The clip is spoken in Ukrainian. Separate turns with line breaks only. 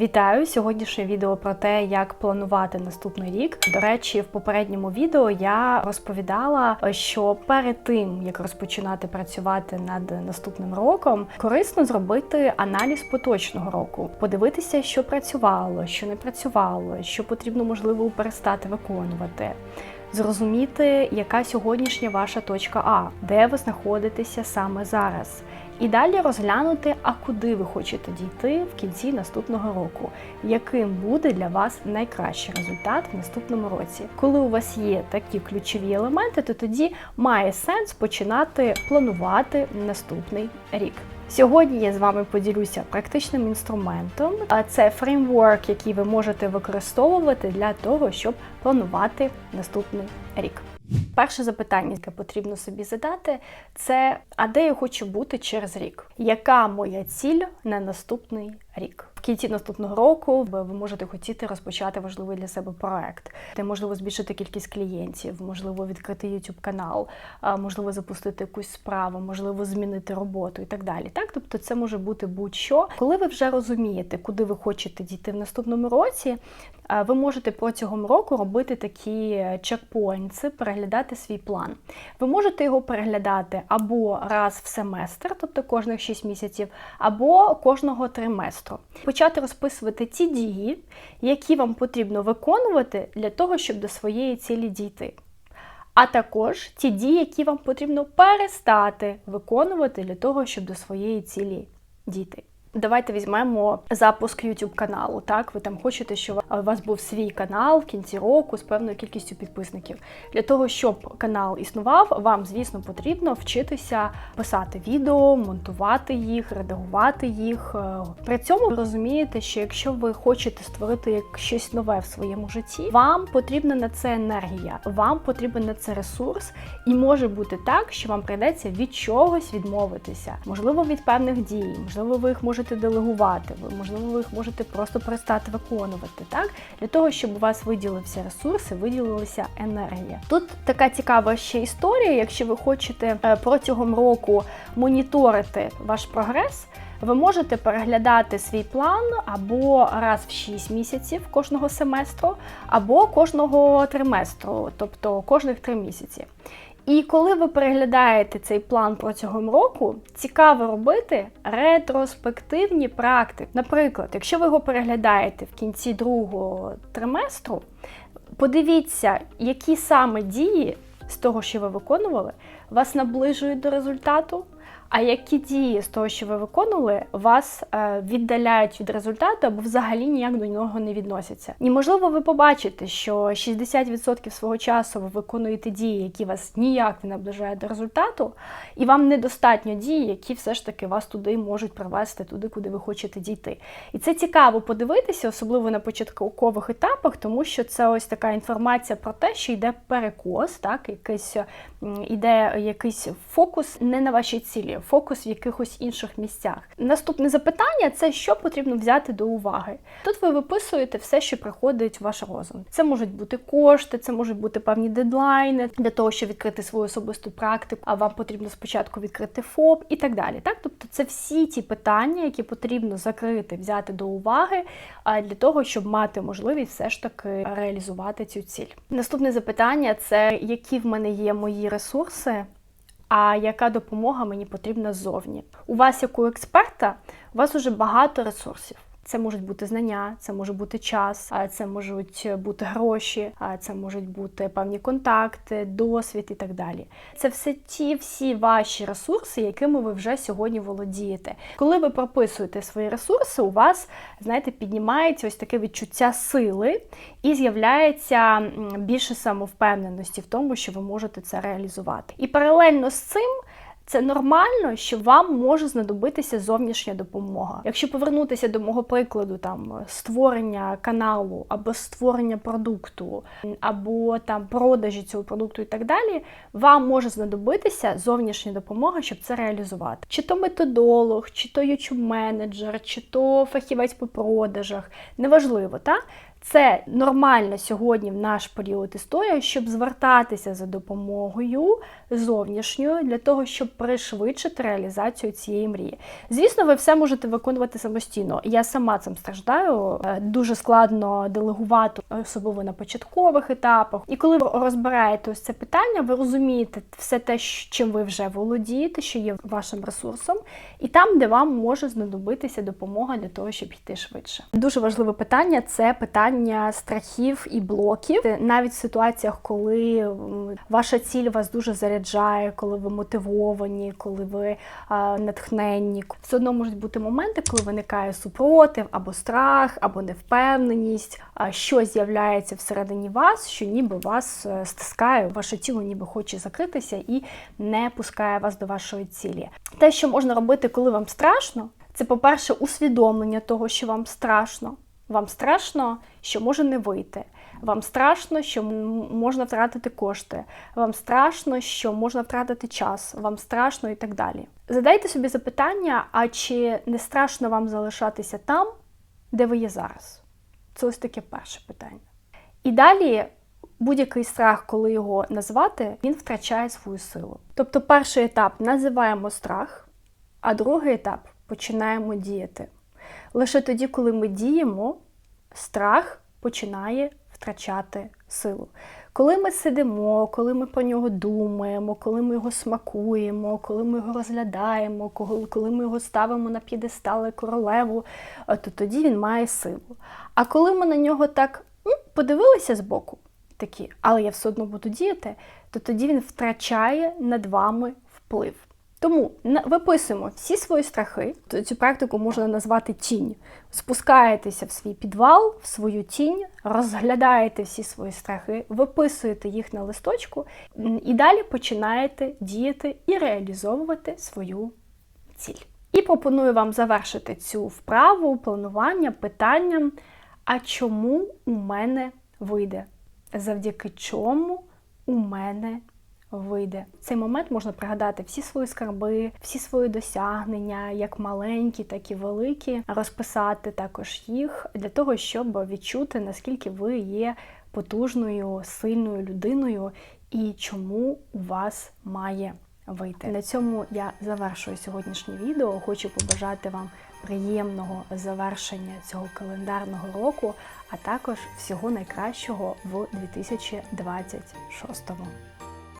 Вітаю! Сьогоднішнє відео про те, як планувати наступний рік. До речі, в попередньому відео я розповідала, що перед тим як розпочинати працювати над наступним роком, корисно зробити аналіз поточного року, подивитися, що працювало, що не працювало, що потрібно можливо перестати виконувати. Зрозуміти, яка сьогоднішня ваша точка А, де ви знаходитеся саме зараз. І далі розглянути, а куди ви хочете дійти в кінці наступного року, яким буде для вас найкращий результат в наступному році. Коли у вас є такі ключові елементи, то тоді має сенс починати планувати наступний рік. Сьогодні я з вами поділюся практичним інструментом, а це фреймворк, який ви можете використовувати для того, щоб планувати наступний рік. Перше запитання, яке потрібно собі задати, це а де я хочу бути через рік? Яка моя ціль на наступний рік? Кінці наступного року ви можете хотіти розпочати важливий для себе проект, де можливо збільшити кількість клієнтів, можливо, відкрити YouTube канал, можливо, запустити якусь справу, можливо, змінити роботу і так далі. Так, тобто, це може бути будь-що, коли ви вже розумієте, куди ви хочете дійти в наступному році. Ви можете протягом року робити такі чекпоінтси, переглядати свій план. Ви можете його переглядати або раз в семестр, тобто кожних 6 місяців, або кожного триместру. Почати розписувати ті дії, які вам потрібно виконувати для того, щоб до своєї цілі дійти. А також ті дії, які вам потрібно перестати виконувати для того, щоб до своєї цілі дійти. Давайте візьмемо запуск YouTube каналу. Так, ви там хочете, щоб у вас був свій канал в кінці року з певною кількістю підписників. Для того, щоб канал існував, вам, звісно, потрібно вчитися писати відео, монтувати їх, редагувати їх. Е, При цьому ви розумієте, що якщо ви хочете створити щось нове в своєму житті, вам потрібна на це енергія, вам потрібен на це ресурс, і може бути так, що вам прийдеться від чогось відмовитися, можливо, від певних дій, можливо, ви їх можете делегувати, можливо, ви їх можете просто перестати виконувати, так? Для того, щоб у вас виділився ресурси, виділилася енергія. Тут така цікава ще історія, якщо ви хочете е, протягом року моніторити ваш прогрес. Ви можете переглядати свій план або раз в 6 місяців кожного семестру, або кожного триместру, тобто кожних 3 місяці. І коли ви переглядаєте цей план протягом року, цікаво робити ретроспективні практики. Наприклад, якщо ви його переглядаєте в кінці другого триместру, подивіться, які саме дії з того, що ви виконували, вас наближують до результату. А які дії з того, що ви виконували, вас е, віддаляють від результату або взагалі ніяк до нього не відносяться? І можливо, ви побачите, що 60% свого часу ви виконуєте дії, які вас ніяк не наближають до результату, і вам недостатньо дій, які все ж таки вас туди можуть привести, туди, куди ви хочете дійти. І це цікаво подивитися, особливо на початкових етапах, тому що це ось така інформація про те, що йде перекос, так, якийсь іде якийсь фокус не на вашій цілі фокус в якихось інших місцях. Наступне запитання це що потрібно взяти до уваги. Тут ви виписуєте все, що приходить в ваш розум. Це можуть бути кошти, це можуть бути певні дедлайни для того, щоб відкрити свою особисту практику, а вам потрібно спочатку відкрити ФОП і так далі. Так, тобто це всі ті питання, які потрібно закрити, взяти до уваги для того, щоб мати можливість все ж таки реалізувати цю ціль. Наступне запитання це які в мене є мої ресурси а яка допомога мені потрібна ззовні. У вас, як у експерта, у вас уже багато ресурсів. Це можуть бути знання, це може бути час, це можуть бути гроші, це можуть бути певні контакти, досвід і так далі. Це все ті всі ваші ресурси, якими ви вже сьогодні володієте. Коли ви прописуєте свої ресурси, у вас, знаєте, піднімається ось таке відчуття сили і з'являється більше самовпевненості в тому, що ви можете це реалізувати. І паралельно з цим. Це нормально, що вам може знадобитися зовнішня допомога. Якщо повернутися до мого прикладу, там створення каналу або створення продукту, або там продажі цього продукту і так далі, вам може знадобитися зовнішня допомога, щоб це реалізувати. Чи то методолог, чи то youtube менеджер чи то фахівець по продажах, неважливо, так? Це нормально сьогодні в наш період історії, щоб звертатися за допомогою зовнішньою для того, щоб пришвидшити реалізацію цієї мрії. Звісно, ви все можете виконувати самостійно. Я сама цим страждаю. Е, Дуже складно делегувати, особливо на початкових етапах. І коли ви розбираєте ось це питання, ви розумієте все те, чим ви вже володієте, що є вашим ресурсом, і там, де вам може знадобитися допомога для того, щоб йти швидше. Дуже важливе питання це питання страхів і блоків. Навіть в ситуаціях, коли ваша ціль вас дуже заряджає, коли ви мотивовані, коли ви натхненні. Все одно можуть бути моменти, коли виникає супротив або страх, або невпевненість, що з'являється всередині вас, що ніби вас е, стискає, ваше тіло ніби хоче закритися і не пускає вас до вашої цілі. Те, що можна робити, коли вам страшно, це, по-перше, усвідомлення того, що вам страшно. Вам страшно, що може не вийти. Вам страшно, що можна втратити кошти. Вам страшно, що можна втратити час. Вам страшно і так далі. Задайте собі запитання: а чи не страшно вам залишатися там, де ви є зараз? Це ось таке перше питання. І далі будь-який страх, коли його назвати, він втрачає свою силу. Тобто, перший етап називаємо страх, а другий етап починаємо діяти. Лише тоді, коли ми діємо, страх починає втрачати силу. Коли ми сидимо, коли ми про нього думаємо, коли ми його смакуємо, коли ми його розглядаємо, коли, ми його ставимо на п'єдестали королеву, е, то тоді він має силу. А коли ми на нього так подивилися збоку, такі, але я все одно буду діяти, то тоді він втрачає над вами вплив. Тому виписуємо всі свої страхи. Цю практику можна назвати тінь. Спускаєтеся в свій підвал, в свою тінь, розглядаєте всі свої страхи, виписуєте їх на листочку і далі починаєте діяти і реалізовувати свою ціль. І пропоную вам завершити цю вправу планування питанням: а чому у мене вийде? Завдяки чому у мене вийде? В цей момент можна пригадати всі свої скарби, всі свої досягнення, як маленькі, так і великі, розписати також їх для того, щоб відчути, наскільки ви є потужною, сильною людиною і чому у вас має вийти. На цьому я завершую сьогоднішнє відео. Хочу побажати вам приємного завершення цього календарного року, а також всього найкращого в 2026.